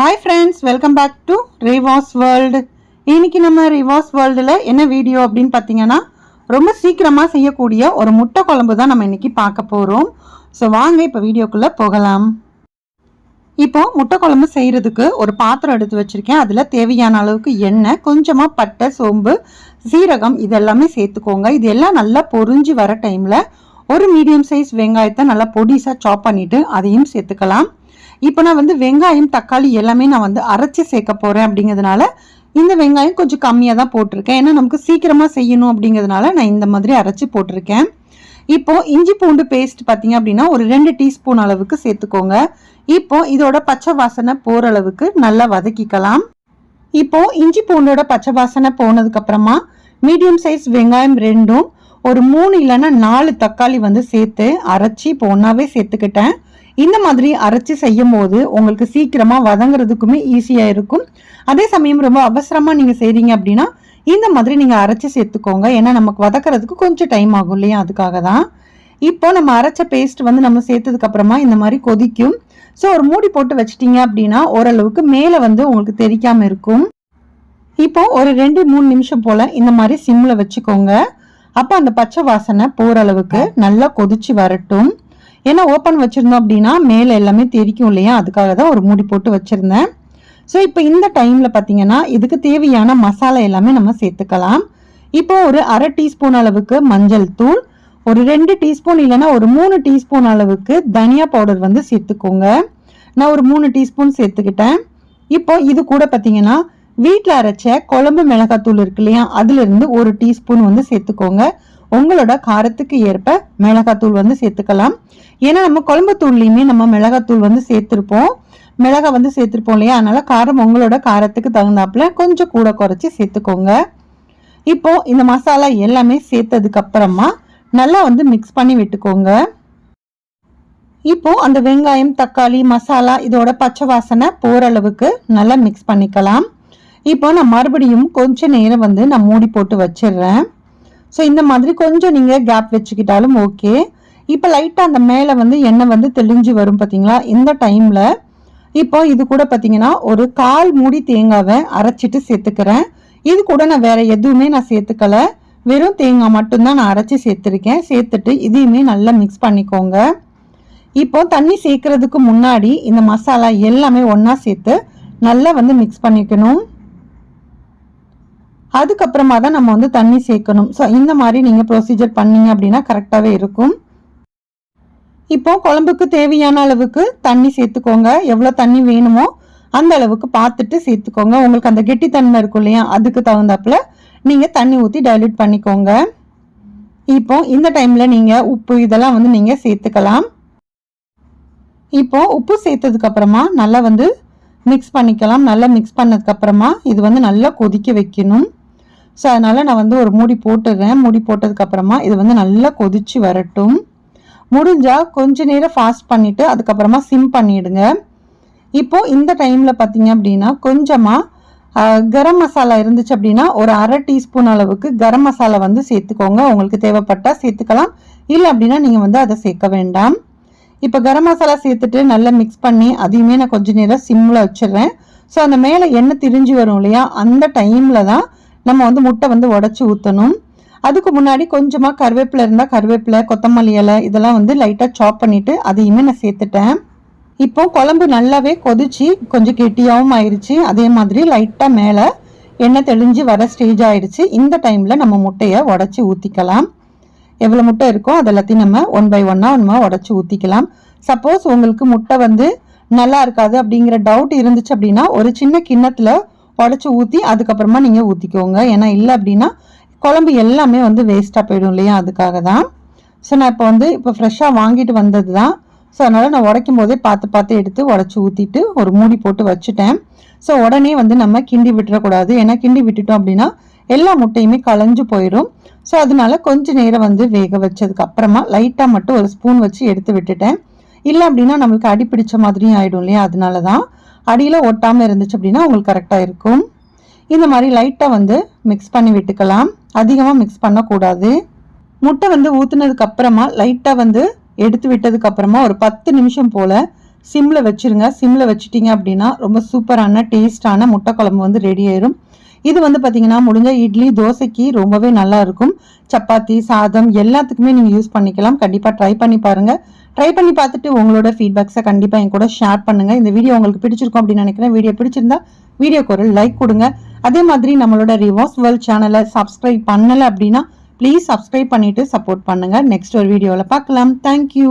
Hi friends welcome back to Rivas world இன்னைக்கு நம்ம ரிவாஸ் வேர்ல்டில் என்ன வீடியோ அப்படின்னு பார்த்தீங்கன்னா ரொம்ப சீக்கிரமாக செய்யக்கூடிய ஒரு முட்டை குழம்பு தான் நம்ம இன்னைக்கு பார்க்க போகிறோம் ஸோ வாங்க இப்போ வீடியோக்குள்ளே போகலாம். இப்போது முட்டை குழம்பு செய்கிறதுக்கு ஒரு பாத்திரம் எடுத்து வச்சுருக்கேன். அதில் தேவையான அளவுக்கு எண்ணெய் கொஞ்சமாக பட்டை சோம்பு சீரகம் இதெல்லாமே சேர்த்துக்கோங்க. இது எல்லாம் நல்லா பொரிஞ்சு வர டைமில் ஒரு மீடியம் சைஸ் வெங்காயத்தை நல்லா பொடிசாக சாப் பண்ணிவிட்டு அதையும் சேர்த்துக்கலாம். இப்போ நான் வந்து வெங்காயம் தக்காளி எல்லாமே நான் வந்து அரைச்சி சேர்க்க போகிறேன் அப்படிங்கிறதுனால இந்த வெங்காயம் கொஞ்சம் கம்மியாக தான் போட்டிருக்கேன். ஏன்னா நமக்கு சீக்கிரமாக செய்யணும் அப்படிங்கிறதுனால நான் இந்த மாதிரி அரைச்சி போட்டிருக்கேன். இப்போ இஞ்சி பூண்டு பேஸ்ட் பார்த்தீங்க அப்படின்னா ஒரு ரெண்டு டீஸ்பூன் அளவுக்கு சேர்த்துக்கோங்க. இப்போ இதோட பச்சை வாசனை போகிற அளவுக்கு நல்லா வதக்கிக்கலாம். இப்போ இஞ்சி பூண்டோட பச்சை வாசனை போனதுக்கப்புறமா மீடியம் சைஸ் வெங்காயம் ரெண்டும் ஒரு மூணு இல்லைன்னா நாலு தக்காளி வந்து சேர்த்து அரைச்சி இப்போ ஒன்றாவே சேர்த்துக்கிட்டேன். இந்த மாதிரி அரைச்சி செய்யும் போது உங்களுக்கு சீக்கிரமாக வதங்குறதுக்குமே ஈஸியாக இருக்கும். அதே சமயம் ரொம்ப அவசரமாக நீங்கள் செய்கிறீங்க அப்படின்னா இந்த மாதிரி நீங்கள் அரைச்சி சேர்த்துக்கோங்க. ஏன்னா நமக்கு வதக்குறதுக்கு கொஞ்சம் டைம் ஆகும் இல்லையா? அதுக்காக தான். இப்போ நம்ம அரைச்ச பேஸ்ட் வந்து நம்ம சேர்த்ததுக்கு அப்புறமா இந்த மாதிரி கொதிக்கும். ஸோ ஒரு மூடி போட்டு வச்சிட்டீங்க அப்படின்னா ஓரளவுக்கு மேலே வந்து உங்களுக்கு தெரிக்காமல் இருக்கும். இப்போ ஒரு ரெண்டு மூணு நிமிஷம் போல் இந்த மாதிரி சிம்மில் வச்சுக்கோங்க. அப்போ அந்த பச்சை வாசனை போகிற அளவுக்கு நல்லா கொதிச்சு வரட்டும். ஏன்னா ஓப்பன் வச்சுருந்தோம் அப்படின்னா மேலே எல்லாமே தெரிக்கும் இல்லையா? அதுக்காக தான் ஒரு மூடி போட்டு வச்சுருந்தேன். ஸோ இப்போ இந்த டைமில் பார்த்தீங்கன்னா இதுக்கு தேவையான மசாலா எல்லாமே நம்ம சேர்த்துக்கலாம். இப்போ ஒரு அரை டீஸ்பூன் அளவுக்கு மஞ்சள் தூள் ஒரு ரெண்டு டீஸ்பூன் இல்லைன்னா ஒரு மூணு டீஸ்பூன் அளவுக்கு தனியா பவுடர் வந்து சேர்த்துக்கோங்க. நான் ஒரு மூணு டீஸ்பூன் சேர்த்துக்கிட்டேன். இப்போ இது கூட பார்த்தீங்கன்னா வீட்டில் அரைச்ச குழம்பு மிளகாத்தூள் இருக்கு இல்லையா அதுலேருந்து ஒரு டீஸ்பூன் வந்து சேர்த்துக்கோங்க. உங்களோட காரத்துக்கு ஏற்ப மிளகாத்தூள் வந்து சேர்த்துக்கலாம். ஏன்னா நம்ம குழம்பு தூள்லையுமே நம்ம மிளகாத்தூள் வந்து சேர்த்துருப்போம். மிளகா வந்து சேர்த்துருப்போம் இல்லையா அதனால் காரம் உங்களோட காரத்துக்கு தகுந்தாப்புல கொஞ்சம் கூட குறைச்சி சேர்த்துக்கோங்க. இப்போ இந்த மசாலா எல்லாமே சேர்த்ததுக்கப்புறமா நல்லா வந்து மிக்ஸ் பண்ணி விட்டுக்கோங்க. இப்போ அந்த வெங்காயம் தக்காளி மசாலா இதோட பச்சை வாசனை போகிற அளவுக்கு நல்லா மிக்ஸ் பண்ணிக்கலாம். இப்போ நான் மறுபடியும் கொஞ்ச நேரம் வந்து நான் மூடி போட்டு வச்சிடுறேன். ஸோ இந்த மாதிரி கொஞ்சம் நீங்கள் கேப் வச்சுக்கிட்டாலும் ஓகே இப்போ லைட்டாக அந்த மேலே வந்து எண்ணெய் வந்து தெளிஞ்சு வரும் பார்த்தீங்களா? இந்த டைமில் இப்போ இது கூட பார்த்தீங்கன்னா ஒரு கால் மூடி தேங்காவை அரைச்சிட்டு சேர்த்துக்கிறேன். இது கூட நான் வேறு எதுவுமே நான் சேர்த்துக்கல. வெறும் தேங்காய் மட்டும்தான் நான் அரைச்சி சேர்த்துருக்கேன். சேர்த்துட்டு இதையுமே நல்லா மிக்ஸ் பண்ணிக்கோங்க. இப்போ தண்ணி சேர்க்கறதுக்கு முன்னாடி இந்த மசாலா எல்லாமே ஒன்றா சேர்த்து நல்லா வந்து மிக்ஸ் பண்ணிக்கணும். அதுக்கப்புறமா தான் நம்ம வந்து தண்ணி சேர்க்கணும். ஸோ இந்த மாதிரி நீங்கள் ப்ரொசீஜர் பண்ணீங்க அப்படின்னா கரெக்டாகவே இருக்கும். இப்போ குழம்புக்கு தேவையான அளவுக்கு தண்ணி சேர்த்துக்கோங்க. எவ்வளோ தண்ணி வேணுமோ அந்த அளவுக்கு பார்த்துட்டு சேர்த்துக்கோங்க. உங்களுக்கு அந்த கெட்டித்தன்மை இருக்கும் இல்லையா? அதுக்கு தகுந்தாப்புல நீங்கள் தண்ணி ஊற்றி டைல்யூட் பண்ணிக்கோங்க. இப்போ இந்த டைமில் நீங்கள் உப்பு இதெல்லாம் வந்து நீங்கள் சேர்த்துக்கலாம். இப்போ உப்பு சேர்த்ததுக்கு அப்புறமா நல்லா வந்து மிக்ஸ் பண்ணிக்கலாம். நல்லா மிக்ஸ் பண்ணதுக்கப்புறமா இது வந்து நல்லா கொதிக்க வைக்கணும். ஸோ அதனால் நான் வந்து ஒரு மூடி போட்டுடுறேன் மூடி போட்டதுக்கப்புறமா இது வந்து நல்லா கொதிச்சு வரட்டும். முடிஞ்சால் கொஞ்ச நேரம் ஃபாஸ்ட் பண்ணிவிட்டு அதுக்கப்புறமா சிம் பண்ணிவிடுங்க இப்போது இந்த டைமில் பார்த்தீங்க அப்படின்னா கொஞ்சமாக கரம் மசாலா இருந்துச்சு அப்படின்னா ஒரு அரை டீஸ்பூன் அளவுக்கு கரம் மசாலா வந்து சேர்த்துக்கோங்க. உங்களுக்கு தேவைப்பட்டால் சேர்த்துக்கலாம். இல்லை அப்படின்னா நீங்கள் வந்து அதை சேர்க்க வேண்டாம். இப்போ கரம் மசாலா சேர்த்துட்டு நல்லா மிக்ஸ் பண்ணி அதையுமே நான் கொஞ்ச நேரம் சிம்மில் வச்சிடுறேன். ஸோ அந்த மேலே எண்ணெய் திரிஞ்சு வரும் இல்லையா? அந்த டைமில் தான் நம்ம வந்து முட்டை வந்து உடச்சி ஊற்றணும் அதுக்கு முன்னாடி கொஞ்சமாக கருவேப்பிலை இருந்தால் கருவேப்பிலை கொத்தமல்லி இலை இதெல்லாம் வந்து லைட்டாக சாப் பண்ணிவிட்டு அதையுமே நான் சேர்த்துட்டேன். இப்போ குழம்பு நல்லாவே கொதிச்சு கொஞ்சம் கெட்டியாகவும் ஆயிடுச்சு அதே மாதிரி லைட்டாக மேலே எண்ணெய் தெளிஞ்சு வர ஸ்டேஜ் ஆயிடுச்சு இந்த டைமில் நம்ம முட்டையை உடச்சி ஊற்றிக்கலாம் எவ்வளோ முட்டை இருக்கோ அது எல்லாத்தையும் நம்ம ஒன் பை ஒன்னாக நம்ம உடச்சி ஊற்றிக்கலாம் சப்போஸ் உங்களுக்கு முட்டை வந்து நல்லா இருக்காது அப்படிங்கிற டவுட் இருந்துச்சு அப்படின்னா ஒரு சின்ன கிண்ணத்தில் உடச்சி ஊற்றி அதுக்கப்புறமா நீங்கள் ஊற்றிக்கோங்க ஏன்னா இல்லை அப்படின்னா குழம்பு எல்லாமே வந்து வேஸ்ட்டாக போயிடும் இல்லையா? அதுக்காக தான் ஸோ நான் இப்போ வந்து இப்போ ஃப்ரெஷ்ஷாக வாங்கிட்டு வந்தது தான் ஸோ அதனால் நான் உடைக்கும் போதே பார்த்து பார்த்து எடுத்து உடச்சி ஊற்றிட்டு ஒரு மூடி போட்டு வச்சுட்டேன். ஸோ உடனே வந்து நம்ம கிண்டி விட்டுறக்கூடாது. ஏன்னா கிண்டி விட்டுட்டோம் அப்படின்னா எல்லா முட்டையுமே களைஞ்சு போயிடும் ஸோ அதனால கொஞ்ச நேரம் வந்து வேக வச்சதுக்கு அப்புறமா லைட்டாக மட்டும் ஒரு ஸ்பூன் வச்சு எடுத்து விட்டுட்டேன். இல்லை அப்படின்னா நம்மளுக்கு அடிப்பிடிச்ச மாதிரியும் ஆகிடும் இல்லையா? அதனால தான் அடியில் ஒட்டாமல் இருந்துச்சு அப்படின்னா உங்களுக்கு கரெக்டாக இருக்கும். இந்த மாதிரி லைட்டாக வந்து மிக்ஸ் பண்ணி விட்டுக்கலாம். அதிகமாக மிக்ஸ் பண்ணக்கூடாது. முட்டை வந்து ஊற்றுனதுக்கு அப்புறமா லைட்டாக வந்து எடுத்து விட்டதுக்கு அப்புறமா ஒரு பத்து நிமிஷம் போல் சிம்மில் வச்சுருங்க. சிம்மில் வச்சுட்டிங்க அப்படின்னா ரொம்ப சூப்பரான டேஸ்டான முட்டை குழம்பு வந்து ரெடி ஆயிரும். இது வந்து பார்த்தீங்கன்னா முடிஞ்ச இட்லி தோசைக்கு ரொம்பவே நல்லா இருக்கும். சப்பாத்தி சாதம் எல்லாத்துக்குமே நீங்கள் யூஸ் பண்ணிக்கலாம். கண்டிப்பாக ட்ரை பண்ணி பாருங்கள் ட்ரை பண்ணி பார்த்துட்டு உங்களோட ஃபீட்பேக்ஸை கண்டிப்பாக என் கூட ஷேர் பண்ணுங்கள் இந்த வீடியோ உங்களுக்கு பிடிச்சிருக்கும் அப்படின்னு நினைக்கிறேன். வீடியோ பிடிச்சிருந்தா வீடியோக்கு ஒரு லைக் கொடுங்க. அதே மாதிரி நம்மளோட ரிவாஸ் வேர்ல்ட் சேனலை சப்ஸ்கிரைப் பண்ணலை அப்படின்னா ப்ளீஸ் சப்ஸ்கிரைப் பண்ணிவிட்டு சப்போர்ட் பண்ணுங்கள் நெக்ஸ்ட் ஒரு வீடியோவில் பார்க்கலாம். தேங்க்யூ